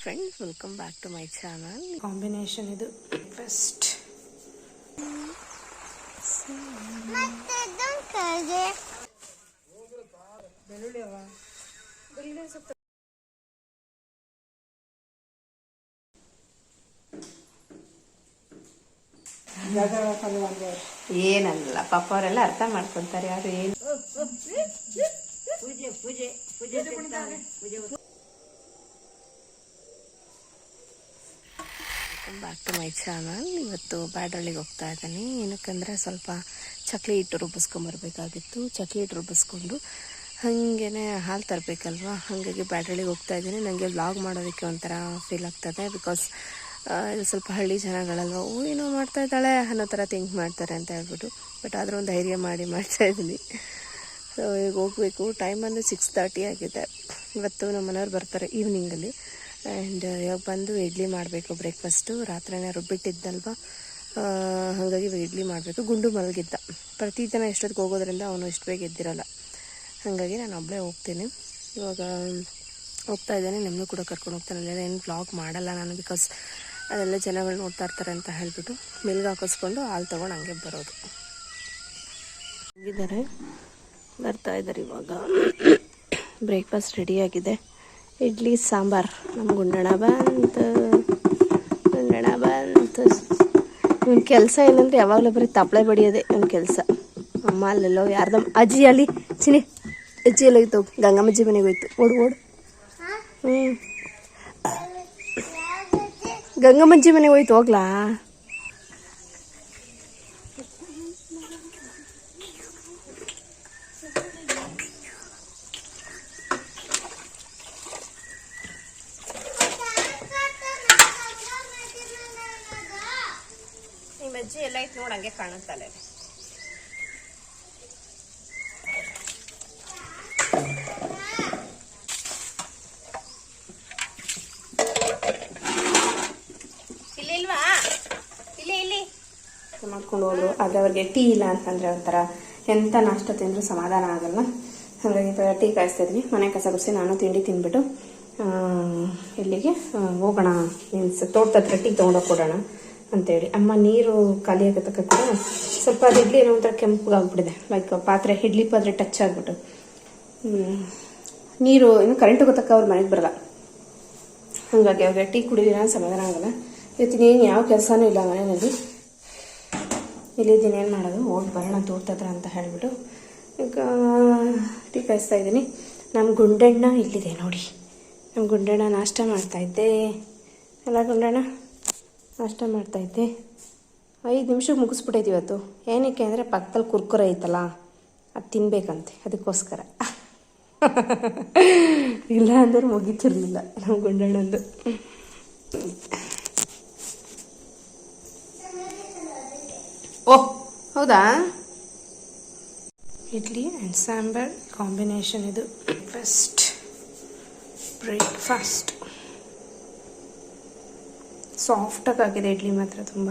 Friends welcome back to my channel combination ಇದು. Best ಏನಲ್ಲ ಪಾಪ ಅವರೆಲ್ಲ ಅರ್ಥ ಮಾಡ್ಕೊಂತಾರೆ ಯಾರು ಏನು? ಬ್ಯಾಕ್ ಟು ಮೈ ಚಾನಲ್ ಇವತ್ತು ಬ್ಯಾಡ್ರಳ್ಳಿಗೆ ಹೋಗ್ತಾ ಇದ್ದೀನಿ. ಏನಕ್ಕಂದರೆ ಸ್ವಲ್ಪ ಚಕ್ಲಿ ಹಿಟ್ಟು ರುಬ್ಬಿಸ್ಕೊಂಬರ್ಬೇಕಾಗಿತ್ತು ಚಕ್ಲಿ ಹಿಟ್ಟು ರುಬ್ಬಿಸ್ಕೊಂಡು ಹಾಗೇ ಹಾಲು ತರಬೇಕಲ್ವಾ? ಹಾಗಾಗಿ ಬ್ಯಾಡ್ರಳ್ಳಿಗೆ ಹೋಗ್ತಾ ಇದ್ದೀನಿ. ನನಗೆ ವ್ಲಾಗ್ ಮಾಡೋದಕ್ಕೆ ಒಂಥರ ಫೀಲ್ ಆಗ್ತದೆ ಬಿಕಾಸ್ ಇದು ಸ್ವಲ್ಪ ಹಳ್ಳಿ ಜನಗಳಲ್ವ? ಓ, ಏನೋ ಮಾಡ್ತಾ ಇದ್ದಾಳೆ ಅನ್ನೋ ಥರ ಥಿಂಕ್ ಮಾಡ್ತಾರೆ ಅಂತ ಹೇಳ್ಬಿಟ್ಟು. ಬಟ್ ಆದರೂ ಒಂದು ಧೈರ್ಯ ಮಾಡಿ ಮಾಡ್ತಾ ಇದ್ದೀನಿ. ಸೊ ಈಗ ಹೋಗಬೇಕು. ಟೈಮ್ ಅಂದರೆ ಸಿಕ್ಸ್ ಆಗಿದೆ. ಇವತ್ತು ನಮ್ಮ ಮನೆಯವ್ರು ಬರ್ತಾರೆ ಈವ್ನಿಂಗಲ್ಲಿ ಆ್ಯಂಡ್ ಇವಾಗ ಬಂದು ಇಡ್ಲಿ ಮಾಡಬೇಕು ಬ್ರೇಕ್ಫಾಸ್ಟು ರಾತ್ರಿನೇ ರುಬ್ಬಿಟ್ಟಿದ್ದಲ್ವ? ಹಾಗಾಗಿ ಇವಾಗ ಇಡ್ಲಿ ಮಾಡಬೇಕು. ಗುಂಡು ಮಲಗಿದ್ದ. ಪ್ರತಿ ದಿನ ಎಷ್ಟೊತ್ತಿಗೆ ಹೋಗೋದ್ರಿಂದ ಅವನು ಇಷ್ಟು ಬೇಗ ಎದ್ದಿರಲ್ಲ. ಹಾಗಾಗಿ ನಾನು ಒಬ್ಬಳೇ ಹೋಗ್ತೀನಿ. ಇವಾಗ, ಹೋಗ್ತಾ ಇದ್ದಾನೆ. ನಿಮ್ಮನ್ನು ಕೂಡ ಕರ್ಕೊಂಡು ಹೋಗ್ತಾನೆ. ಅಲ್ಲೆಲ್ಲ ಏನು ಬ್ಲಾಗ್ ಮಾಡಲ್ಲ ನಾನು ಬಿಕಾಸ್ ಅದೆಲ್ಲ ಜನಗಳು ನೋಡ್ತಾ ಇರ್ತಾರೆ ಅಂತ ಹೇಳಿಬಿಟ್ಟು ಮಿಲ್ಗೆ ಹಾಕಿಸ್ಕೊಂಡು ಹಾಲು ತೊಗೊಂಡು ಹಂಗೆ ಬರೋದು. ಹೋಗಿದ್ದಾರೆ. ಬರ್ತಾ ಇದ್ದಾರೆ ಇವಾಗ. ಬ್ರೇಕ್ಫಾಸ್ಟ್ ರೆಡಿಯಾಗಿದೆ ಇಡ್ಲಿ, ಸಾಂಬಾರ್. ನಮ್ಮ ಗುಂಡಣ ಬಂತು ಗುಂಡಣ ಬಂತು ನಿಮ್ಮ ಕೆಲಸ ಏನಂದ್ರೆ ಯಾವಾಗಲೂ ಬರೀ ತಪ್ಪಳೆ ಬಡಿಯೋದೆ ನಮ್ಮ ಕೆಲಸ. ಅಮ್ಮ ಅಲ್ಲೆಲ್ಲೋ ಯಾರ್ದಮ್ಮ ಅಜ್ಜಿ ಅಲ್ಲಿ. ಚಿನಿ ಅಜ್ಜಿ ಎಲ್ಲ ಹೋಯ್ತು. ಗಂಗಮ್ಮಜ್ಜಿ ಮನೆಗೆ ಹೋಯ್ತು. ಓಡು ಓಡು. ಹ್ಞೂ ಗಂಗಮ್ಮಜ್ಜಿ ಮನೆಗೆ ಹೋಯ್ತು, ಹೋಗ್ಲಾ ನಿಮ್ಮ ಅಜ್ಜಿ ಎಲ್ಲ ಐತೆ ನೋಡಿ ಹಂಗೆ ಕಾಣುತ್ತಲ್ಲ ಇಲ್ಲಿ ಇಲ್ವಾ ಇಲ್ಲಿ ಇಲ್ಲಿ ಮಾಡ್ಕೊಂಡು ಹೋದ್ರು ಆದರೆ ಅವ್ರಿಗೆ ಟೀ ಇಲ್ಲ ಅಂತಂದ್ರೆ ಒಂಥರ ಎಂಥ ನಾಷ್ಟ ತಿಂದರೂ ಸಮಾಧಾನ ಆಗಲ್ಲ. ಹಾಗಾಗಿ ಥರ ಟೀ ಕಾಯಿಸ್ತಾ ಇದ್ವಿ. ಮನೆ ಕಸ ಗುಡಿಸಿ ನಾನು ತಿಂಡಿ ತಿಂದ್ಬಿಟ್ಟು ಇಲ್ಲಿಗೆ ಹೋಗೋಣ. ಮೀನ್ಸ್ ತೋಟದ ಹತ್ರ ಟೀ ತೊಗೊಂಡೋಗಿ ಕೊಡೋಣ ಅಂತೇಳಿ. ಅಮ್ಮ ನೀರು ಖಾಲಿ ಆಗತಕ್ಕ ಕೂಡ. ಸ್ವಲ್ಪ ಅದು ಇಡ್ಲಿ ಏನೋ ಒಂಥರ ಕೆಂಪಗಾಗ್ಬಿಟ್ಟಿದೆ ಲೈಕ್ ಪಾತ್ರೆ, ಇಡ್ಲಿ ಪಾತ್ರೆ ಟಚ್ ಆಗಿಬಿಟ್ಟು. ನೀರು, ಇನ್ನು ಕರೆಂಟ್ ಗೊತ್ತಕ್ಕ ಅವ್ರ ಮನೆಗೆ ಬರಲ್ಲ. ಹಾಗಾಗಿ ಅವಾಗ ಟೀ ಕುಡಿದಿರ ಸಮಾಧಾನ ಆಗಲ್ಲ. ಇವತ್ತಿನ ಏನು ಯಾವ ಕೆಲಸನೂ ಇಲ್ಲ ಮನೆಯಲ್ಲಿ. ಇಲ್ಲಿದ್ದೀನಿ ಏನು ಮಾಡೋದು? ಹೋಗಿ ಬರೋಣ ಹತ್ರ ಅಂತ ಹೇಳಿಬಿಟ್ಟು ಈಗ ಟೀ ಕಾಯಿಸ್ತಾ ಇದ್ದೀನಿ. ನಮ್ಮ ಗುಂಡಣ್ಣ ಇಲ್ಲಿದೆ ನೋಡಿ. ನಮ್ಮ ಗುಂಡಣ್ಣ ನಾಷ್ಟ ಮಾಡ್ತಾಯಿದ್ದೆ ಎಲ್ಲ ಗುಂಡಣ್ಣ, ನಾಷ್ಟ ಮಾಡ್ತಾಯಿದ್ದೆ ಐದು ನಿಮಿಷ ಮುಗಿಸ್ಬಿಟ್ಟೈತೆ ಇವತ್ತು. ಏನಕ್ಕೆ ಅಂದರೆ ಪಕ್ಕದಲ್ಲಿ ಕುರ್ಕುರೆ ಐತಲ್ಲ, ಅದು ತಿನ್ಬೇಕಂತೆ. ಅದಕ್ಕೋಸ್ಕರ. ಇಲ್ಲ ಅಂದ್ರೆ ಮುಗೀತಿರ್ಲಿಲ್ಲ ನಮ್ಮ ಗುಂಡಣ್ಣಂದು. ಓಹ್ ಹೌದಾ? ಇಡ್ಲಿ ಆ್ಯಂಡ್ ಸಾಂಬಾರ್ ಕಾಂಬಿನೇಷನ್ ಇದು. ಬೆಸ್ಟ್ ಬ್ರೇಕ್ಫಾಸ್ಟ್ ಸಾಫ್ಟಾಗಿ ಆಗಿದೆ ಇಡ್ಲಿ ಮಾತ್ರ ತುಂಬ.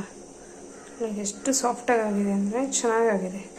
ನನಗೆ ಎಷ್ಟು ಸಾಫ್ಟಾಗಿ ಆಗಿದೆ ಅಂದರೆ ಚೆನ್ನಾಗಾಗಿದೆ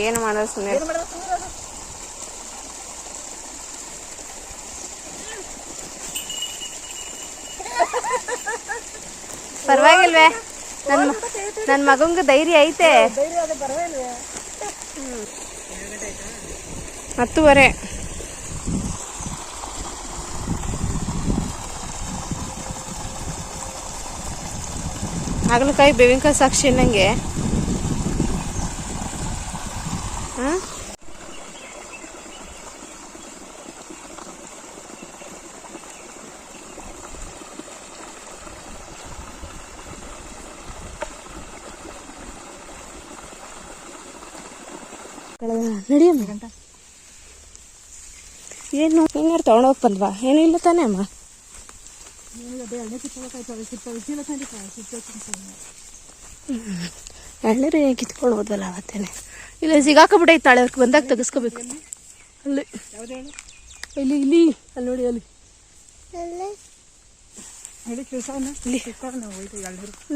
ಏನು ಮಾಡೋದು ಸುಮ್ಮನೆ ಪರವಾಗಿಲ್ವೇ? ನನ್ನ ನನ್ನ ಮಗಂಗೆ ಧೈರ್ಯ ಐತೆ. ಹತ್ತುವರೆ. ಹಾಗಲಕಾಯಿ ಬೇವಿನಕಾಯಿ ಸಾಕ್ಷಿ ಅನ್ನಂಗೆ ಹಾಂ ನಡಿಯಮ್ಮ ಏನಾರು ತೊಗೊಂಡೋಗಿ ಬಂದ್ವಾ? ಏನೂ ಇಲ್ಲ ತಾನೇ ಅಮ್ಮ? ಎಳ್ನೀರು ಕಿತ್ಕೊಂಡು ಹೋದ್ವಲ್ಲ ಅವತ್ತೇನೆ. ಇಲ್ಲ ಸಿಗಾಕೊಂಬಿಟ್ಟೈತೆ ಇತ್ತಾಳೆ ಅವ್ರಿಗೆ ಬಂದಾಗ ತೆಗಿಸ್ಕೋಬೇಕು. ಅಲ್ಲಿ. ಇಲ್ಲಿ ಇಲ್ಲಿ ಅಲ್ಲಿ ನೋಡಿ ಅಲ್ಲಿ. ಇಲ್ಲಿ.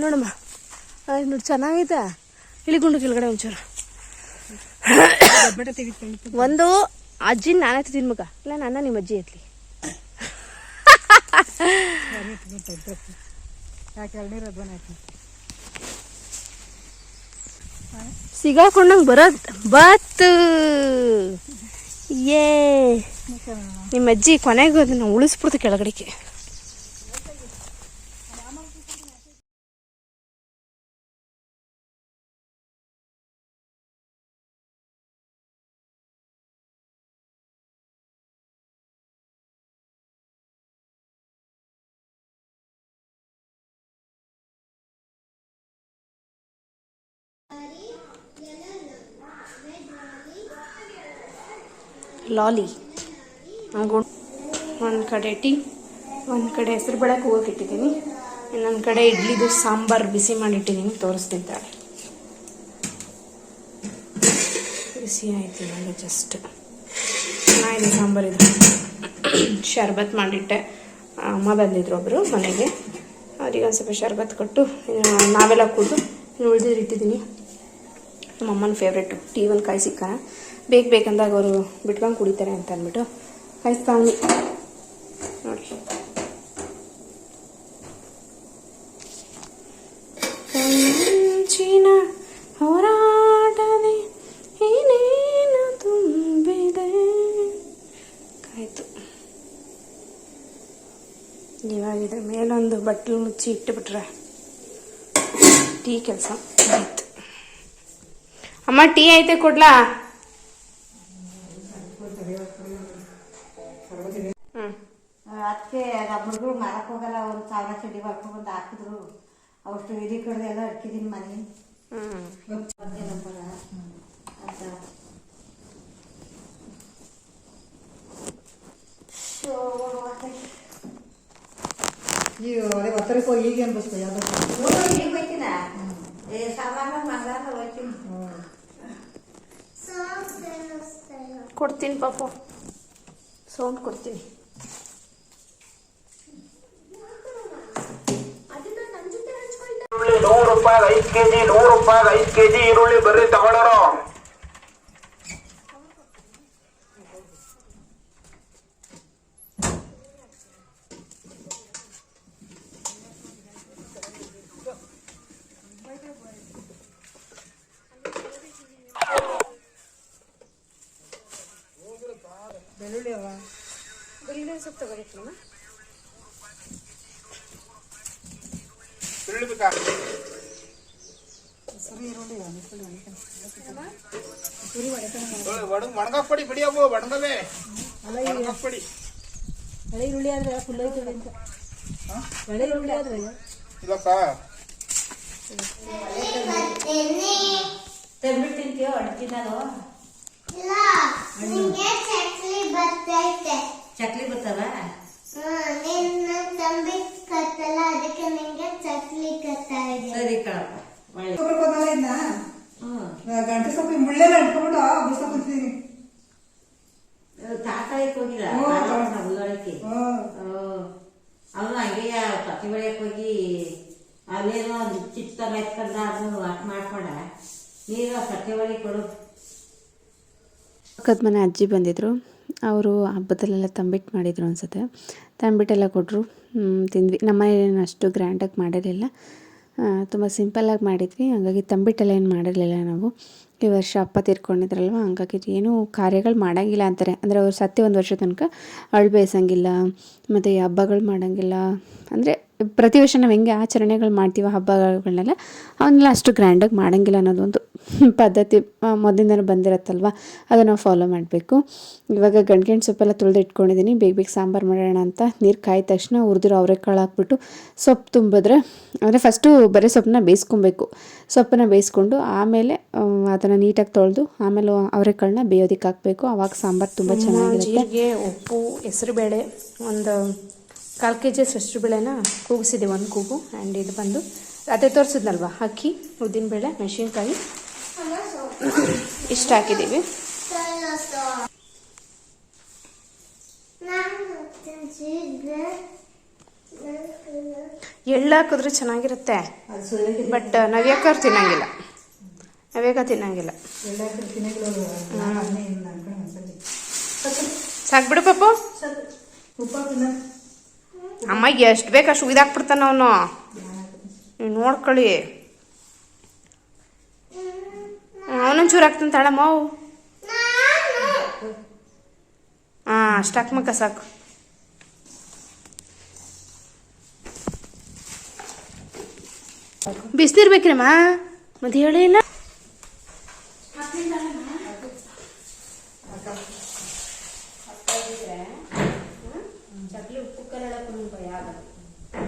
ನೋಡಮ್ಮ ಅಲ್ಲಿ ನೋಡಿ ಚೆನ್ನಾಗೈತೆ ಇಳಿಗುಂಡು ಕೆಳಗಡೆ ಒಂಚೂರು. ಒಂದು ಅಜ್ಜಿ ನಾನೇ ತಿನ್ ಮಗ. ಇಲ್ಲ ನನ್ನ ನಿಮ್ಮ ಅಜ್ಜಿ ಎತ್ಲಿ ಸಿಗಾಕೊಂಡಂಗೆ ಬರೋದ್ ಬತ್ತು. ಏ. ನಿಮ್ಮ ಅಜ್ಜಿ ಕೊನೆಗೆ ಅದನ್ನ ಉಳಿಸ್ಬಿಡ್ತು ಕೆಳಗಡೆಗೆ. ಲಾಲಿ. ಒಂದು ಕಡೆ ಟೀ, ಒಂದು ಕಡೆ ಹೆಸರು ಬೇಳೆ ಕೂಗಕ್ಕಿಟ್ಟಿದ್ದೀನಿ ಇನ್ನೊಂದು ಕಡೆ ಇಡ್ಲಿದು ಸಾಂಬಾರು ಬಿಸಿ ಮಾಡಿಟ್ಟಿದ್ದೀನಿ ತೋರಿಸ್ತಿದ್ದಾಳೆ ಬಿಸಿ ಆಯ್ತು ನನಗೆ ಜಸ್ಟ್ ಚೆನ್ನಾಗಿದೆ ಸಾಂಬಾರು ಇದು ಶರ್ಬತ್ ಮಾಡಿಟ್ಟೆ. ಅಮ್ಮ ಬಂದಿದ್ರು ಒಬ್ಬರು ಮನೆಗೆ. ಅವ್ರಿಗೆ ಒಂದು ಸ್ವಲ್ಪ ಶರ್ಬತ್ ಕೊಟ್ಟು ನಾವೆಲ್ಲ ಕುಡಿದು ಉಳಿದಿರಿಟ್ಟಿದ್ದೀನಿ ನಮ್ಮ ಅಮ್ಮನ ಫೇವ್ರೆಟು ಟೀ ಒಂದು ಕಾಯಿ ಬೇಕು ಬೇಕಂದಾಗ ಅವರು ಬಿಟ್ಕೊಂಡು ಕುಡಿತಾರೆ ಅಂತ ಅಂದ್ಬಿಟ್ಟು ಕಾಯಿಸ್ತಾವ್ನಿ ನೋಡಿ ಕಂಚಿನ ಹೋರಾಟದೆ ಏನೇನು ತುಂಬಿದೆ? ಆಯಿತು. ಮೇಲೊಂದು ಬಟ್ಟಲು ಮುಚ್ಚಿ ಇಟ್ಟುಬಿಟ್ರೆ ಟೀ ಕೆಲಸ. ಅಮ್ಮ ಟೀ ಐತೆ ಕೊಡ್ಲಾ? ಅದಕ್ಕೆ ರಬ್ಬರ್ಗಳು ಮಾರಕ್ಕೆ ಹೋಗಲ್ಲ ಒಂದು ಸಾವಿರ ಚಡ್ಡಿ ಬರ್ಕೊಂಡು ಹಾಕಿದ್ರು. ಅವಷ್ಟು ಇಡೀ ಕಡ್ದು ಎಲ್ಲ ಅಡ್ಕಿದ್ದೀನಿ ಮನೆ ಹ್ಮ್ ಏನಪ್ಪಲ್ಲ ಅಂತ ಈಗ ಅದೇ ಒತ್ತಡಕ್ಕೆ ಹೋಗಿ ಈಗ ಅನ್ಬಸ್ಕೊ ಯಾವ್ದು ಈಗ ಹೋಯ್ತೀನ ಏ ಸಾಮಾನು ಮಂಗಳಾರ ಹೋಯ್ತೀನಿ ಕೊಡ್ತೀನಿ ಪಾಪು. ಸೌಂಡ್ ಕೊಡ್ತೀನಿ. ನೂರು ರೂಪಾಯಿ ಐದು ಕೆಜಿ, ನೂರು ರೂಪಾಯಿ ಐದು ಕೆಜಿ ಈರುಳ್ಳಿ ಬರ್ರಿ ತಗೊಳ್ಳೋರು ಬೆಳ್ಳುಳ್ಳಿ ಅವ ಸೊಪ್ಪು ತಗೋಬೇಕಮ್ಮ ಈರುಳ್ಳಿ ಬೇಕಾ ಸರಿ ಈರುಳ್ಳಿ ಅವ ಮಿಕ್ಕಲು ಒಣಗ ಪಡಿ ಬಿಡಿ ಅವು ಒಣಗವೆ ಒಣಗಾಕ್ ಪಡಿ ಹಳೆ ಈರುಳ್ಳಿ ಆದ್ರೆ ಫುಲ್ ಐತದೆ ಅಂತ ಈರುಳ್ಳಿ ಆದ್ರೆ ಇದಕ್ಕ ತಂದ್ಬಿಟ್ಟು ತಿಂತೀಯೋ ಇಲ್ಲ, ನಿಂಗೆ ಚಕ್ಲಿ ಬರ್ತೈತೆ. ಚಕ್ಲಿ ಸರಿ ಕಣಪ್ಪ ಒಳ್ಳೆ. ಕೊಬ್ಬರಿ ಕೊತ್ತಲ್ಲ ಇದ್ನ ಹ್ಞೂ ಗಂಟೆ ಸೊಪ್ಪು ಮುಳ್ಳೆಲ್ಲ ಇಟ್ಕೊಂಡ್ಬಿಟ್ಟು ಬಿಡ್ಸಕೊಂತೀನಿ ತಾತಾಳಕ್ಕೆ ಹೋಗಿಲ್ಲ ಹ್ಞೂ. ಉಳ್ಳಾಳಕ್ಕೆ ಹ್ಞೂ ಅವನು ಹಂಗೆ ಕತ್ತಿ ಬೆಳೆಯಕ್ಕೆ ಹೋಗಿ ಅಲ್ಲೇನೋ ಒಂದು ಚಿತ್ತ ಮೆತ್ಕೊಂಡ ಅದನ್ನು ವಾಟ್ ಮಾಡ್ಕೊಂಡ. ನೀರು ಒಳಗೆ ಕೊಡು. ಪಕ್ಕದ ಮನೆ ಅಜ್ಜಿ ಬಂದಿದ್ದರು ಅವರು ಹಬ್ಬದಲ್ಲೆಲ್ಲ ತಂಬಿಟ್ಟು ಮಾಡಿದರು ಅನ್ಸುತ್ತೆ. ತಂಬಿಟ್ಟೆಲ್ಲ ಕೊಟ್ಟರು ತಿಂದ್ವಿ. ನಮ್ಮ ಮನೇಲೇನು ಅಷ್ಟು ಗ್ರ್ಯಾಂಡಾಗಿ ಮಾಡಿರಲಿಲ್ಲ. ತುಂಬ ಸಿಂಪಲ್ಲಾಗಿ ಮಾಡಿದ್ವಿ. ಹಾಗಾಗಿ ತಂಬಿಟ್ಟೆಲ್ಲ ಏನು ಮಾಡಿರಲಿಲ್ಲ ನಾವು. ಈ ವರ್ಷ ಅಪ್ಪ ತೀರ್ಕೊಂಡಿದ್ರಲ್ವ? ಹಂಗಾಗಿ ಏನೂ ಕಾರ್ಯಗಳು ಮಾಡೋಂಗಿಲ್ಲ ಅಂತಾರೆ. ಅಂದರೆ ಅವ್ರು ಸತ್ಯ ಒಂದು ವರ್ಷ ತನಕ ಅಳು ಬೇಯಿಸಂಗಿಲ್ಲ. ಮತ್ತು ಈ ಹಬ್ಬಗಳು ಮಾಡೋಂಗಿಲ್ಲ. ಅಂದರೆ ಪ್ರತಿ ವರ್ಷ ನಾವು ಹೆಂಗೆ ಆಚರಣೆಗಳು ಮಾಡ್ತೀವೋ ಹಬ್ಬಗಳನ್ನೆಲ್ಲ ಅವನ್ನೆಲ್ಲ ಅಷ್ಟು ಗ್ರ್ಯಾಂಡಾಗಿ ಮಾಡೋಂಗಿಲ್ಲ ಅನ್ನೋದೊಂದು ಪದ್ಧತಿ ಮೊದಲಿಂದನೂ ಬಂದಿರತ್ತಲ್ವ? ಅದನ್ನು ನಾವು ಫಾಲೋ ಮಾಡಬೇಕು. ಇವಾಗ ಗಂಟ್ಗೆಣ್ ಸೊಪ್ಪೆಲ್ಲ ತುಳಿದು ಇಟ್ಕೊಂಡಿದ್ದೀನಿ ಬೇಗ ಬೇಗ ಸಾಂಬಾರು ಮಾಡೋಣ ಅಂತ ನೀರು ಕಾಯಿದ ತಕ್ಷಣ ಹುರಿದಿರೋ ಅವರೆಕಾಳು ಹಾಕ್ಬಿಟ್ಟು ಸೊಪ್ಪು ತುಂಬಿದ್ರೆ ಅಂದರೆ ಫಸ್ಟು ಬರೀ ಸೊಪ್ಪನ್ನ ಬೇಯಿಸ್ಕೊಬೇಕು. ಸೊಪ್ಪನ್ನ ಬೇಯಿಸ್ಕೊಂಡು ಆಮೇಲೆ ಅದನ್ನು ನೀಟಾಗಿ ತೊಳೆದು ಆಮೇಲೆ ಅವರೆಕಾಳನ್ನ ಬೇಯೋದಕ್ಕೆ ಹಾಕಬೇಕು. ಆವಾಗ ಸಾಂಬಾರು ತುಂಬ ಚೆನ್ನಾಗಿರುತ್ತೆ. ಉಪ್ಪು ಉಪ್ಪು ಹೆಸರುಬೇಳೆ ಒಂದು ಕಾಲು ಕೆ ಜಿ ಹೆಸರುಬೇಳೆನ ಕೂಗಿಸಿದೆ ಒಂದು ಕೂಗು ಆ್ಯಂಡ್ ಇದು ಬಂದು ಅದೇ ತೋರಿಸಿದ್ನಲ್ವ? ಅಕ್ಕಿ ಉದ್ದಿನಬೇಳೆ ಮೆಣಸಿನ್ಕಾಯಿ. ಇಷ್ಟು ಹಾಕಿದ್ದೀವಿ. ಎಳ್ಳು ಹಾಕಿದ್ರೆ ಚೆನ್ನಾಗಿರುತ್ತೆ. ಬಟ್ ನವ್ಯಾಕವ್ರು ತಿನ್ನಂಗಿಲ್ಲ. ನವ್ಯಾಕ ತಿನ್ನಂಗಿಲ್ಲ. ಸಾಕ್ಬಿಡು ಪಾಪು. ಅಮ್ಮಗೆ ಎಷ್ಟು ಬೇಕು ಅಷ್ಟು ಇದಾಕ್ಬಿಡ್ತಾನ ಅವನು. ನೀವು ನೋಡ್ಕೊಳ್ಳಿ. ಅವನೊಂಚೂರು ಹಾಕ್ತಾನೆ ತಾಳಮ್ಮ ಅವು ಹಾಂ, ಅಷ್ಟು ಹಾಕ್ಮಕ್ಕ ಸಾಕು. ಬಿಸಿನೀರು ಬೇಕ್ರಮ್ಮ ಮತ್ತೆ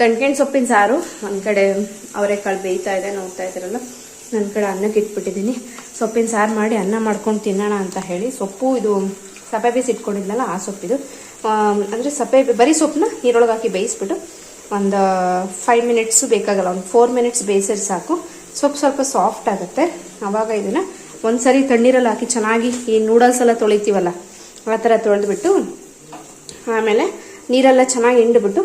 ಕಣ್ಕೆಣ್ ಸೊಪ್ಪಿನ ಸಾರು. ಒಂದು ಕಡೆ ಅವರೆಕಾಳು ಬೇಯ್ತಾ ಇದೆ ನೋಡ್ತಾ ಇದ್ದೀರಲ್ಲ. ನನ್ನ ಕಡೆ ಅನ್ನಕ್ಕೆ ಇಟ್ಬಿಟ್ಟಿದ್ದೀನಿ. ಸೊಪ್ಪಿನ ಸಾರು ಮಾಡಿ ಅನ್ನ ಮಾಡ್ಕೊಂಡು ತಿನ್ನೋಣ ಅಂತ ಹೇಳಿ ಸೊಪ್ಪು ಇದು ಸಪ್ಪೆ ಬೀಸಿ ಇಟ್ಕೊಂಡಿದ್ನಲ್ಲ, ಆ ಸೊಪ್ಪಿದು. ಅಂದರೆ ಸಪ್ಪೆ ಬರೀ ಸೊಪ್ಪನ್ನ ನೀರೊಳಗೆ ಹಾಕಿ ಬೇಯಿಸ್ಬಿಟ್ಟು ಒಂದು ಫೈವ್ ಮಿನಿಟ್ಸು ಬೇಕಾಗಲ್ಲ, ಒಂದು ಫೋರ್ ಮಿನಿಟ್ಸ್ ಬೇಯಿಸಿದ್ರೆ ಸಾಕು. ಸೊಪ್ಪು ಸ್ವಲ್ಪ ಸಾಫ್ಟ್ ಆಗುತ್ತೆ. ಆವಾಗ ಇದನ್ನು ಒಂದ್ಸರಿ ತಣ್ಣೀರಲ್ಲಿ ಹಾಕಿ ಚೆನ್ನಾಗಿ ಈ ನೂಡಲ್ಸ್ ಎಲ್ಲ ತೊಳಿತೀವಲ್ಲ, ಆ ಥರ ತೊಳೆದ್ಬಿಟ್ಟು ಆಮೇಲೆ ನೀರೆಲ್ಲ ಚೆನ್ನಾಗಿ ಹಿಂಡ್ಬಿಟ್ಟು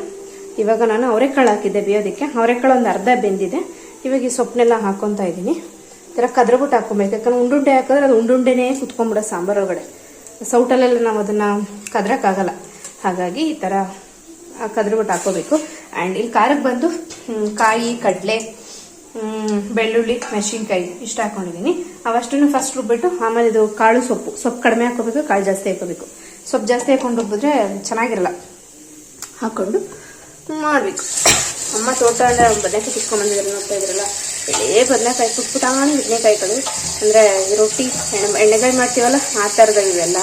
ಇವಾಗ ನಾನು ಅವರೆಕಾಳು ಹಾಕಿದ್ದೆ ಬೇಯೋದಕ್ಕೆ. ಅವರೆಕಾಳು ಒಂದು ಅರ್ಧ ಬೆಂದಿದೆ. ಇವಾಗ ಈ ಸೊಪ್ಪನ್ನೆಲ್ಲ ಹಾಕೊತಾ ಇದ್ದೀನಿ. ಈ ಥರ ಕದ್ರಬಿಟ್ಟು ಹಾಕೊಬೇಕು ಯಾಕಂದ್ರೆ ಉಂಡುಂಡೆ ಹಾಕಿದ್ರೆ ಅದು ಉಂಡುಂಡೆನೇ ಕುತ್ಕೊಂಡ್ಬಿಡೋ ಸಾಂಬಾರು ಒಳಗಡೆ. ಸೌಟಲ್ಲೆಲ್ಲ ನಾವು ಅದನ್ನು ಕದ್ರಕ್ಕಾಗಲ್ಲ. ಹಾಗಾಗಿ ಈ ಥರ ಕದ್ರಬಿಟ್ಟು ಹಾಕೋಬೇಕು ಆ್ಯಂಡ್ ಇಲ್ಲಿ ಖಾರಕ್ಕೆ ಬಂದು ಕಾಯಿ, ಕಡಲೆ ಬೆಳ್ಳುಳ್ಳಿ, ಮೆಣಸಿನ್ಕಾಯಿ ಇಷ್ಟ ಹಾಕೊಂಡಿದ್ದೀನಿ. ಅವಷ್ಟನ್ನು ಫಸ್ಟ್ ರುಬ್ಬಿಟ್ಟು, ಆಮೇಲೆ ಇದು ಕಾಳು ಸೊಪ್ಪು. ಸೊಪ್ಪು ಕಡಿಮೆ ಹಾಕೋಬೇಕು ಕಾಳು ಜಾಸ್ತಿ ಹಾಕೋಬೇಕು ಸೊಪ್ಪು ಜಾಸ್ತಿ ಹಾಕೊಂಡು ರುಬ್ಬಿದ್ರೆ ಚೆನ್ನಾಗಿರಲ್ಲ. ಹಾಕೊಂಡು ಮಾಡಬೇಕು. ಅಮ್ಮ ತೋಟ ಬದನೆಕಾಯಿ ಕಿಸ್ಕೊಂಡ್ಬಂದಿದ್ರೆ ನೋಡ್ತಾ ಇದ್ರಲ್ಲ. ಎಳೆ ಬದನೆಕಾಯಿ ಪುಟ್ ಪುಟಾಣಿ ಬದನೆಕಾಯಿಗಳು. ಅಂದರೆ ರೊಟ್ಟಿ, ಎಣ್ಣೆ ಎಣ್ಣೆಗಾಯಿ ಮಾಡ್ತೀವಲ್ಲ, ಆ ಥರದ ಇವೆಲ್ಲ.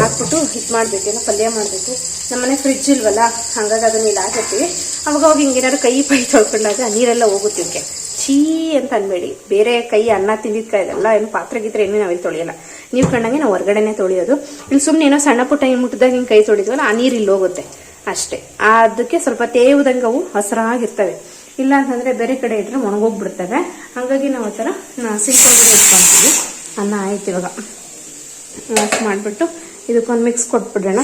ಹಾಕ್ಬಿಟ್ಟು ಇದು ಮಾಡಬೇಕೇನೋ ಪಲ್ಯ ಮಾಡಬೇಕು. ನಮ್ಮನೆ ಫ್ರಿಜ್ ಇಲ್ವಲ್ಲ, ಹಾಗಾಗಿ ಅದನ್ನ ಇಲ್ಲಿ ಹಾಕಿರ್ತೀವಿ. ಅವಾಗ ಅವಾಗ ಹಿಂಗೇನಾದ್ರು ಕೈ ಪೈ ತೊಳ್ಕೊಂಡಾಗ ನೀರೆಲ್ಲ ಹೋಗುತ್ತೆ ಛೀ ಅಂತ ಅನ್ಬೇಡಿ. ಬೇರೆ ಕೈ ಅನ್ನ ತಿಂದಿದ್ದ ಕೈ ಇದೆಲ್ಲ ಏನು ಪಾತ್ರೆ ಗಿತ್ರೆ ಏನು ನಾವಿಲ್ಲಿ ತೊಳೆಯಲ್ಲ. ನೀವು ಕಂಡಂಗೆ ನಾವು ಹೊರಗಡೆನೆ ತೊಳೆಯೋದು. ಇಲ್ಲಿ ಸುಮ್ಮನೆ ಏನೋ ಸಣ್ಣ ಪುಟ್ಟ ಹಿಂಗೆ ಮುಟ್ಟಿದಾಗ ಹಿಂಗೆ ಕೈ ತೊಳಿದ್ವಲ್ಲ, ಆ ನೀರು ಇಲ್ಲಿ ಹೋಗುತ್ತೆ. ಅಷ್ಟೇ. ಅದಕ್ಕೆ ಸ್ವಲ್ಪ ತೇವುದಂಗೆ ಅವು ಹಸಿರಾಗಿರ್ತವೆ. ಇಲ್ಲ ಅಂತಂದ್ರೆ ಬೇರೆ ಕಡೆ ಇಟ್ಟರೆ ಒಣಗೋಗ್ಬಿಡ್ತವೆ. ಹಾಗಾಗಿ ನಾವು ಆ ಥರ ಇಟ್ಕೊಂತೀವಿ ಅನ್ನ ಆಯ್ತು ಇವಾಗ. ವಾಶ್ ಮಾಡಿಬಿಟ್ಟು ಇದಕ್ಕೊಂದು ಮಿಕ್ಸ್ ಕೊಟ್ಬಿಡೋಣ.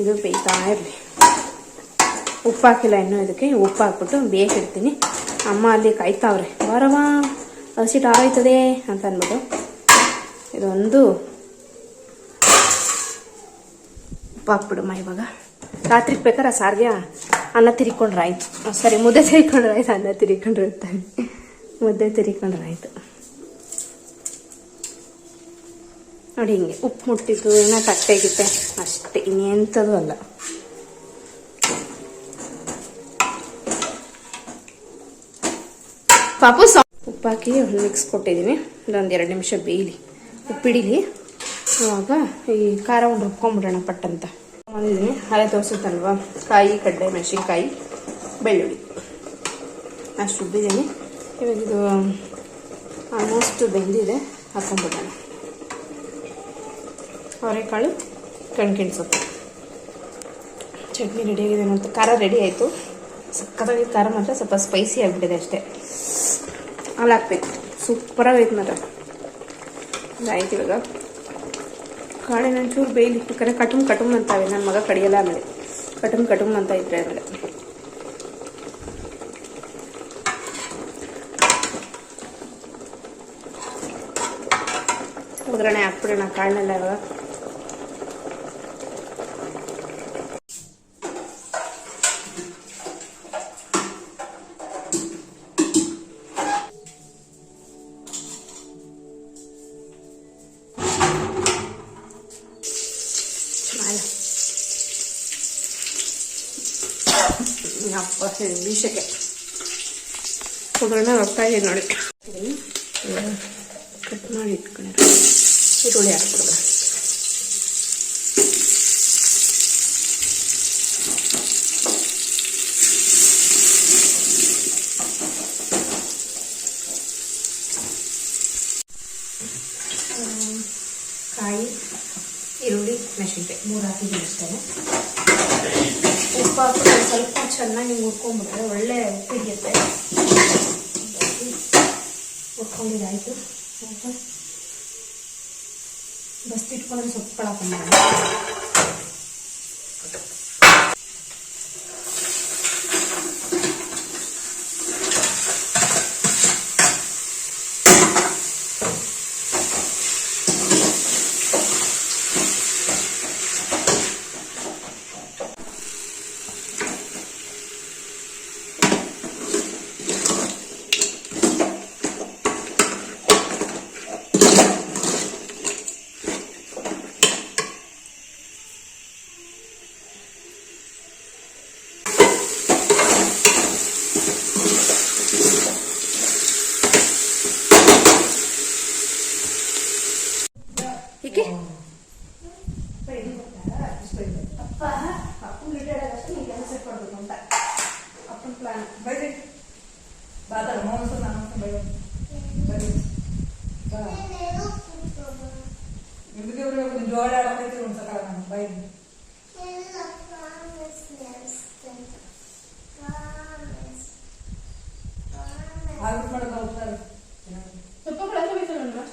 ಇದು ಬೇಯ್ತಾ ಇರಲಿ. ಉಪ್ಪು ಹಾಕಿಲ್ಲ ಇನ್ನೂ ಇದಕ್ಕೆ. ಉಪ್ಪು ಹಾಕ್ಬಿಟ್ಟು ಬೇಯಿಸಿಡ್ತೀನಿ ಅಮ್ಮ ಅಲ್ಲಿ ಕಾಯ್ತಾವ್ರೆ. ಬಾರವ ಹಸಿಟ್ಟು ಆರೋಯ್ತದೆ ಅಂತ ಅಂದ್ಬಿಟ್ಟು. ಇದೊಂದು ಉಪ್ಪು ಹಾಕ್ಬಿಡಮ್ಮ ಇವಾಗ. ರಾತ್ರಿಗೆ ಬೇಕಾರ ಸಾರಿಗೆ ಅನ್ನ ತಿರ್ಕೊಂಡ್ರೆ ಸರಿ, ಮುದ್ದೆ ತಿರ್ಕೊಂಡ್ರೆ ಆಯ್ತು, ಅನ್ನ ತಿರ್ಕೊಂಡ್ರೆ ಇರ್ತಾನೆ ಮುದ್ದೆ ತಿರ್ಕೊಂಡ್ರೆ ನೋಡಿ ಹಿಂಗೆ ಉಪ್ಪು ಮುಟ್ಟಿದ್ದು ಏನೋ ತಟ್ಟೆ ಗಿಟ್ಟೆ ಅಷ್ಟೇ, ಇನ್ನೆಂಥದ್ದು ಅಲ್ಲ. ಪಾಪು ಸಾ ಉಪ್ಪಾಕಿ ಮಿಕ್ಸ್ ಕೊಟ್ಟಿದ್ದೀನಿ ಇದೊಂದು ಎರಡು ನಿಮಿಷ ಬೇಯಲಿ. ಉಪ್ಪಿಡಿಲಿ. ಆವಾಗ ಈ ಖಾರ ಒಂದು ರುಬ್ಕೊಂಬಿಡೋಣ ಪಟ್ಟಂತ ಬಂದಿದ್ದೀನಿ ಅದೇ ತೋರಿಸುತ್ತಲ್ವ? ಕಾಯಿ ಕಡ್ಡೆ ಮೆಣಸಿನ್ಕಾಯಿ, ಬೆಳ್ಳುಳ್ಳಿ. ಅಷ್ಟು ರುಬ್ಬಿದ್ದೀನಿ. ಇವಾಗ ಇದು ಆಲ್ಮೋಸ್ಟ್ ಬೆಂದಿದೆ. ಹಾಕೊಂಡ್ಬಿಡೋಣ ಅವರೆಕಾಳು ಕಣ್ಕಿಣ್ ಸೊಪ್ಪು. ಚಟ್ನಿ ರೆಡಿಯಾಗಿದೆ ಅಂತ ಖಾರ ರೆಡಿ ಆಯಿತು. ಸಕ್ಕತ್ತಾಗಿ ಖಾರ ಮಾತ್ರ ಸ್ವಲ್ಪ ಸ್ಪೈಸಿ ಆಗಿಬಿಟ್ಟಿದೆ ಅಷ್ಟೇ. ಹಾಲು ಹಾಕ್ಬೇಕು ಸೂಪರಾಗೈತೆ ಮಾತ್ರ. ಆಯ್ತು ಇವಾಗ. ಕಾಳಿನ ಒಂಚೂರು ಬೇಯ್ಲಿ ಬೇಕಾದ್ರೆ ಕಟುಮ್ ಕಟುಮ್ ಅಂತಾವೆ. ನನ್ನ ಮಗ ಕಡಿಯಲ್ಲ ಆಮೇಲೆ. ಕಟುಮ್ ಕಟುಮ್ ಅಂತ ಇದ್ರೆ ಆಮೇಲೆ. ಒಗ್ಗರಣೆ ಹಾಕ್ಬಿಡೋಣ ಕಾಳನ್ನೆಲ್ಲ ಇವಾಗ. ಒಗ್ಗರಣೆ ಹೋಗ್ತಾ ಇದೆ ನೋಡಿ. ಕಟ್ ಮಾಡಿ ಇಟ್ಕೊಂಡು. ಈರುಳ್ಳಿ ಹಾಕ್ಬಿಡೋಣ. ಕಾಯಿ, ಈರುಳ್ಳಿ, ಮೆಣಸಿನ್ಕಾಯಿ. ಮೂರು ಹಾಕಿದ್ದೀನಿ ಅಷ್ಟೇ ಉಪ್ಪು ಹಾಕಿ ಸ್ವಲ್ಪ ಚೆನ್ನಾಗಿ ಹುರ್ಕೊಂಡ್ಬಿಟ್ರೆ ಒಳ್ಳೆ ಉಪ್ಪು ಹಿಡಿಯುತ್ತೆ ಹುರ್ಕೊಂಡಿದ್ದಾಯ್ತು ಬಸ್ತಿಟ್ಕೊಂಡ್ರೆ ಸೊಪ್ಪು ಏಕೆ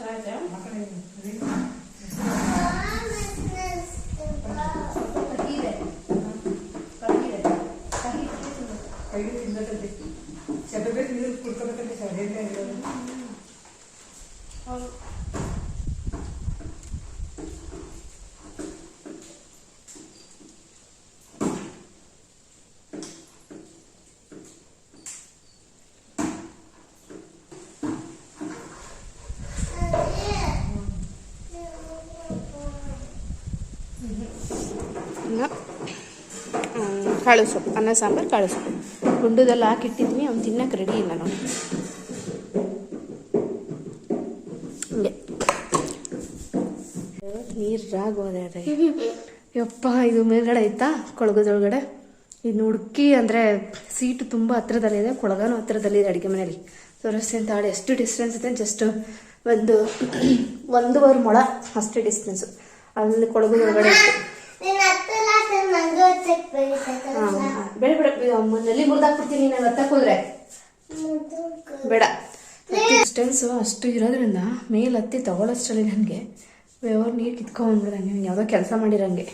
来这样拿过来一 ಕಾಳು ಅನ್ನ ಸಾಂಬಾರು, ಕಾಳು ಸೊಪ್ಪು. ಗುಂಡುದೆಲ್ಲ ಹಾಕಿಟ್ಟಿದ್ದೀನಿ ಅವ್ನು ತಿನ್ನಕ್ಕೆ ರೆಡಿ ಇಲ್ಲ ನೋಡಿ. ನೀರು ರಾಗೋದೆ ಅದೇ. ಯಪ್ಪ, ಇದು ಮೇಲ್ಗಡೆ ಐತಾ ಕೊಳಗದೊಳಗಡೆ? ಇನ್ನು ಹುಡುಕಿ ಅಂದರೆ ಸೀಟು ತುಂಬ ಹತ್ರದಲ್ಲಿದೆ ಕೊಳಗನೂ ಹತ್ರದಲ್ಲಿದೆ ಅಡುಗೆ ಮನೆಯಲ್ಲಿ ಅಂತ ತಾಳೆ ಎಷ್ಟು ಡಿಸ್ಟೆನ್ಸ್ ಇದೆ? ಜಸ್ಟ್ ಒಂದು ಒಂದೂವರೆ ಮೊಳ ಅಷ್ಟೇ ಡಿಸ್ಟೆನ್ಸು ಅಲ್ಲಿ ಕೊಳಗದೊಳಗಡೆ ಇತ್ತು ನೀನ್ ಹತ್ತಲ್ಲ ನಂಗೆ ಹೊತ್ತಕ್ಕೆ ಬೆಳಿತೈತಲ್ಲ ಬೇಡ ಬೇಡ. ನಲ್ಲಿ ಮುರಿದಾಕ್ಬಿಡ್ತೀನಿ ನಾನು ಹತ್ತಕ್ಕೆ ಹೋದ್ರೆ ಬೇಡ. ಡಿಸ್ಟೆನ್ಸ್ ಅಷ್ಟು ಇರೋದ್ರಿಂದ ಮೇಲೆ ಹತ್ತಿ ತಗೊಳ್ಳೋಷ್ಟರಲ್ಲಿ ನನಗೆ ವ್ಯವಹಾರ ನೀರು ಕಿತ್ಕೊಂಡ್ಬಿಡಂಗೆ ನೀವು ಯಾವುದೋ ಕೆಲಸ ಮಾಡಿರಂಗೆ.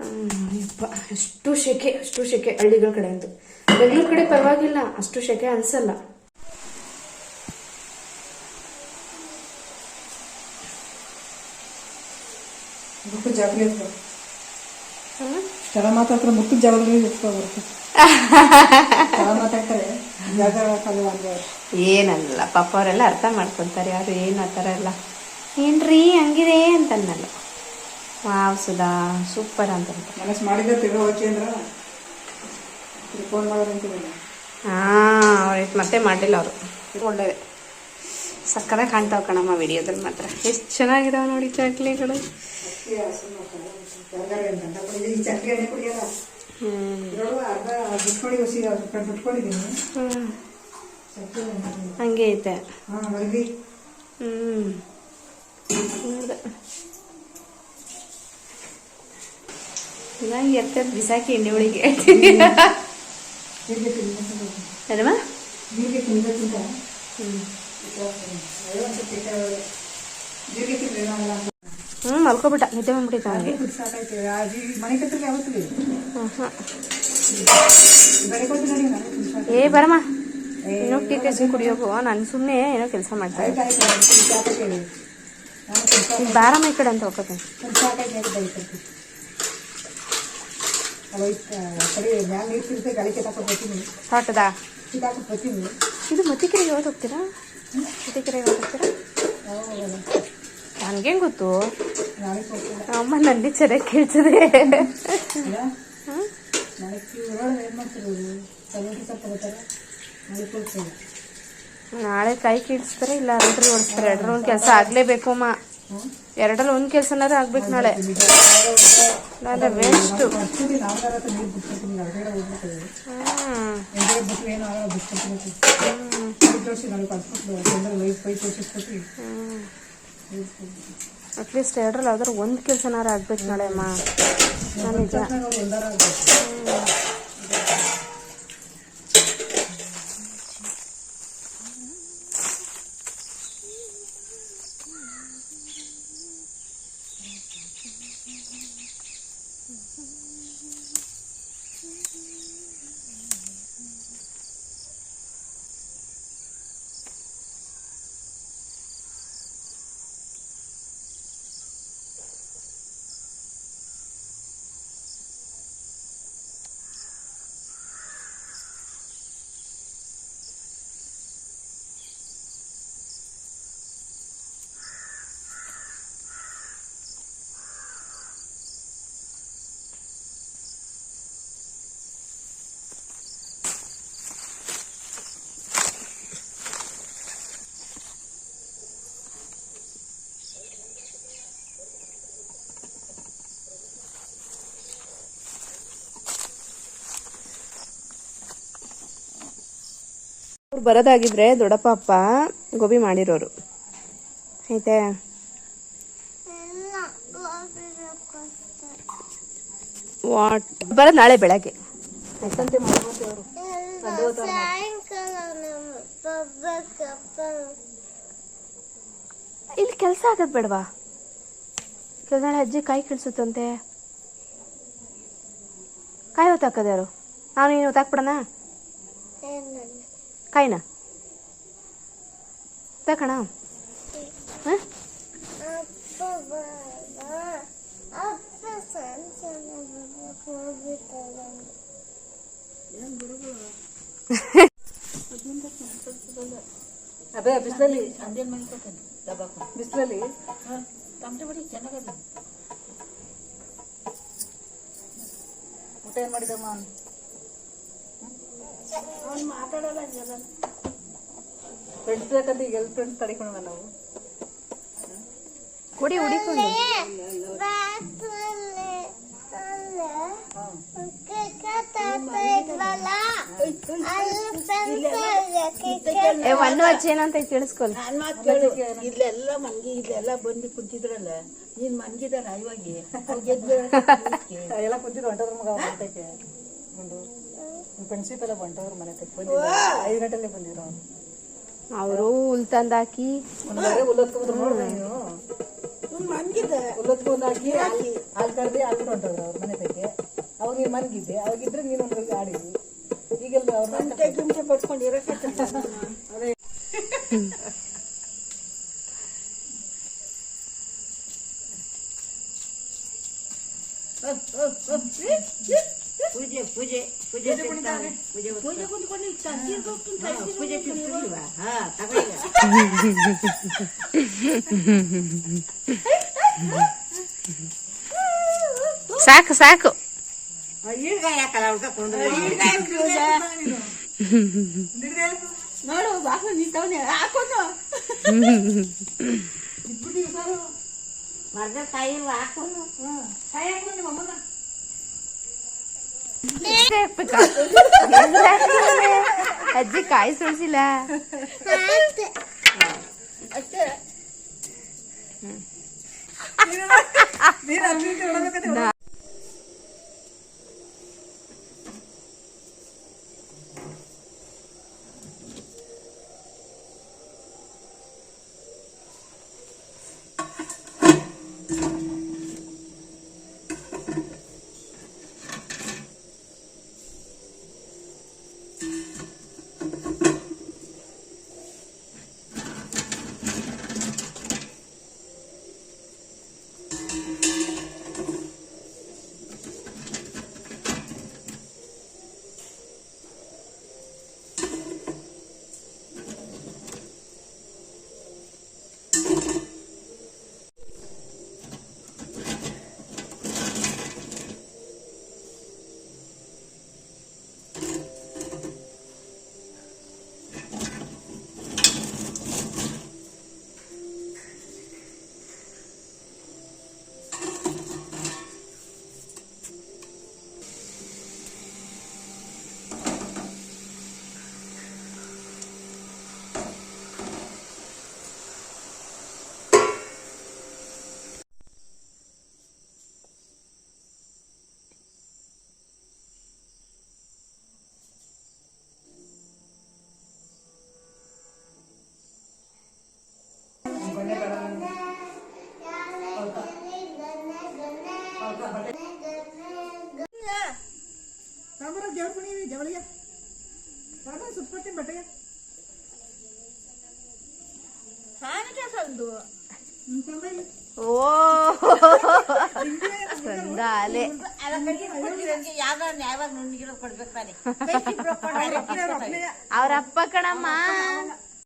ಹ್ಮ್, ಯಪ್ಪ. ಅಷ್ಟು ಶೆಕೆ ಅಷ್ಟು ಶೆಕೆ ಹಳ್ಳಿಗಳ ಕಡೆ ಅಂತೂ. ಬೆಂಗಳೂರು ಕಡೆ ಪರವಾಗಿಲ್ಲ. ಅಷ್ಟು ಶೆಕೆ ಅನ್ಸಲ್ಲ. ಮುಖದ ಇಷ್ಟೆಲ್ಲ ಮಾತಾಡ್ತಾರೆ ಮುಖದ ಜಾಗದಲ್ಲಿ ಇಟ್ಕೊ ಬರುತ್ತೆ ಎಲ್ಲ ಮಾತಾಡ್ತಾರೆ ಜಾಗ ಏನಲ್ಲ ಪಾಪ ಅವರೆಲ್ಲ ಅರ್ಥ ಮಾಡ್ಕೊತಾರೆ ಯಾರು ಏನು ಆ ಥರ ಎಲ್ಲ. ಏನ್ರಿ ಹಂಗಿದೆ ಅಂತ ಅನ್ನಲ್ಲ ವಾವ್ ಸುಧಾ ಸೂಪರ್ ಅಂತ ಮನಸ್ಸು ಮಾಡಿದ್ರೆ ತಿರ್ಗಾ ಹೋಗಿ ಅಂದ್ರ ಫೋನ್ ಮಾಡೋರು ಅಂತೀವಿ ಹಾಂ ಅವ್ರಿಗೆ ಮತ್ತೆ ಮಾಡಿಲ್ಲ ಅವರು. ಒಳ್ಳೇದೆ. ಸಕ್ಕರೆ ಕಾಣ್ತಾವೆ ಕಣಮ್ಮ ವಿಡಿಯೋದಲ್ಲಿ ಮಾತ್ರ. ಎಷ್ಟು ಚೆನ್ನಾಗಿದಾವೆ ನೋಡಿ ಚಕ್ಲಿಗಳು ಚಕ್ಕಿ ಎಣ್ಣೆ ಇದ್ರೊಳಗೆ ಅರ್ಧ ಬಿಟ್ಕೊಂಡು ಹೊಸಿ ಬಿಟ್ಕೊಂಡಿದ್ದೀನಿ ಹಂಗೆ ಐತೆ. ಹಾಂ ಮರಗಿ ಹ್ಞೂ ಚೆನ್ನಾಗಿ ಇರ್ತದೆ ಬಿಸಾಕಿ ಎಣ್ಣೆ ಒಳಗೆ ಏನಮ್ಮ? ಜೀರಿಗೆ ತಿನ್ಬೇಕಿಂತ ಜೀರಿಗೆ ತಿಂದ್ರೆ ಏನಾಗಲ್ಲ ಅಂತ ಹ್ಞೂ ಮಲ್ಕೊಬಿಟ್ಟ. ನಿದ್ದೆ ಬಂದ್ಬಿಟ್ಟಿದ್ದ ಅವನಿಗೆ. ಸಾಕೈತೆ ಆ ಜೀರಿಗೆ ಮನೆ ಕತ್ತಿಗೆ ಯಾವತ್ತೂ ಇಲ್ಲ. ಬೆಳೆ ಕೊಟ್ಟು ನೋಡಿ ನಾನು ಏ ಬರಮ್ಮ. ಏನೋ ಟೀ ಕೆಸಿ ಕುಡಿಯೋಗು. ನಾನು ಸುಮ್ಮನೆ ಏನೋ ಕೆಲಸ ಮಾಡ್ತಾ ಇದ್ದೆ. ಬಾರಮ್ಮ ಈ ಕಡೆ ಅಂತ ಹೋಗ್ತೀನಿ. ಬರ್ತೀನಿ ಇದು ಮತ್ತಿಕೆರೆಗೆ ಹೋಗ್ತೀರಾ? ಮತ್ತಿಕೆರೆಗೆ ಹೋಗ್ತೀರಾ? ನನಗೇನು ಗೊತ್ತು? ಅಮ್ಮ ನನಗೆ ಚೆನ್ನಾಗಿ ಕೇಳ್ತದೆ. ನಾಳೆ ಕೈ ಕೀಳ್ಸ್ತಾರೆ ಇಲ್ಲ ರೋಟ್ರಿ ಓಡಿಸ್ತಾರೆ. ಎರಡರ ಒಂದು ಕೆಲಸ ಆಗಲೇಬೇಕು ಅಮ್ಮ. ಎರಡರಲ್ಲಿ ಒಂದು ಕೆಲಸನಾರು ಆಗ್ಬೇಕು ನಾಳೆ. ನಾಳೆ ವೇಸ್ಟು ಹ್ಮ್. ಹ್ಞೂ ಅಟ್ಲೀಸ್ಟ್ ಎರಡರಲ್ಲಿ ಯಾವ್ದಾರು ಒಂದು ಕೆಲಸನಾರ ಆಗ್ಬೇಕು ನಾಳೆ ಅಮ್ಮ ನಾನು ಒಂದಾರ ಆಗ್ಬೇಕು ಅವ್ರು ಬರೋದಾಗಿದ್ರೆ ದೊಡ್ಡಪ್ಪ ಅಪ್ಪ ಗೋಬಿ ಮಾಡಿರೋರು. ಐತೆ. ವಾಟ್? ಬರೋದು ನಾಳೆ ಬೆಳಗ್ಗೆ. ಇಲ್ಲಿ ಕೆಲಸ ಆಗದ್ ಬೇಡವಾ? ನಾಳೆ ಅಜ್ಜಿ ಕಾಯಿ ಕೀಳ್ಸುತ್ತಂತೆ. ಕಾಯಿ ಹೊತ್ತಾಕದ್ಯಾರು ನಾನು ಏನು ಹೊತ್ತಾಕ್ಬಿಡಣ? ಏನಲ್ಲ. ಕಾಯಿನ ತಕಣ ಹಾಂ ಅಪ್ಪ ಬರ. ಅಪ್ಪ ಸಂಸಾರ ಬರ್ಬೇಕು, ಹೋಗ್ಬಿಟ್ಟಲ್ಲ. ಅದೇ ಬಿಸಿಲಲ್ಲಿ ಬಿಸಿಲಲ್ಲಿ ಊಟ ಏನ್ ಮಾಡಿದಮ್ಮ ಫ್ರೆಂಡ್ಸ್ ಬೇಕಂತ ಈಗ ಎಲ್ಲಿ ಫ್ರೆಂಡ್ಸ್ ತಡಿಕೊಂಡ ನಾವು? ಕೊಡಿ ಹುಡಿಕೊಂಡು ಬಾತ್ರೂಮಲ್ಲಿ ಹಚ್ಚೇನಂತ ಕೇಳಿಸ್ಕೊಲ್ ಇಲ್ಲೆಲ್ಲ ಮಂಗಿ ಇಲ್ಲೆಲ್ಲ ಬಂದು ಕುಂತಿದ್ರಲ್ಲ ನೀನ್ ಮನ್ಗಿದಾರ ಇವಾಗ. ಎಲ್ಲ ಕುಂತಿದ್ರು ಹೊಂಟದ್ರ ಮಗ ಹೊಂಟಕ್ಕೆ ಎಲ್ಲ ಹೊಂಟೋದ್ರ ಮನೆ ತಕ್ಕ ಬಂದಿದ್ರು ಐದು ಗಂಟೆಲ್ಲೇ ಬಂದಿದ್ರು ಅವ್ರು. ಅವರು ಹುಲ್ ತಂದಾಕಿ. ಒಂದು ಬಾರಿ ಹುಲ್ಲತ್ಕೊಂಡ್ರು ನೋಡ್ದೆ ನೀವು ಹುಲ್ಲತ್ಕೊಂಡ್ ಹಾಕಿ ಹಾಲು ಕರ್ದಿ ಹಾಕ್ಬಿಟ್ಟು ಹೊಂಟೋದ್ರು ಅವ್ರ ಮನೆ ತಕ್ಕೆ ಮನ್ಗಿದ್ದೆ ಅವಾಗಿದ್ರೆ ನೀನು ಒಂದು ಆಡಿದ್ವಿ ಈಗೆಲ್ಲ ಅವ್ರ ಪಡ್ಕೊಂಡು ಇರಕ್ಕೆ ಪೂಜೆ ಪೂಜೆ ಪೂಜೆ ತಿಂತಾನೆ. ಪೂಜೆ ಪೂಜೆ ಪೂಜೆ ತಿಂತಿಲ್ವಾ ಹಾ ತಗೋ ಈಗ. ಸಾಕು ಸಾಕು ಆ, ಈಳ್ಗಾಯಿ ಹಾಕಲ್ಲ ಅವ್ಳ್ಗ ಕೊಂಡ್ರೆ. ನೋಡು ಬಾಕ್ಲು ನಿಂತವನೆ ಹಾಕೊಂಡು ಮರದ ಕಾಯಿ ಇಲ್ವಾ ಹಾಕೊಂಡು ಅಜ್ಜಿ ಕಾಯಿ ಸುಳಿಸಿಲ್ಲ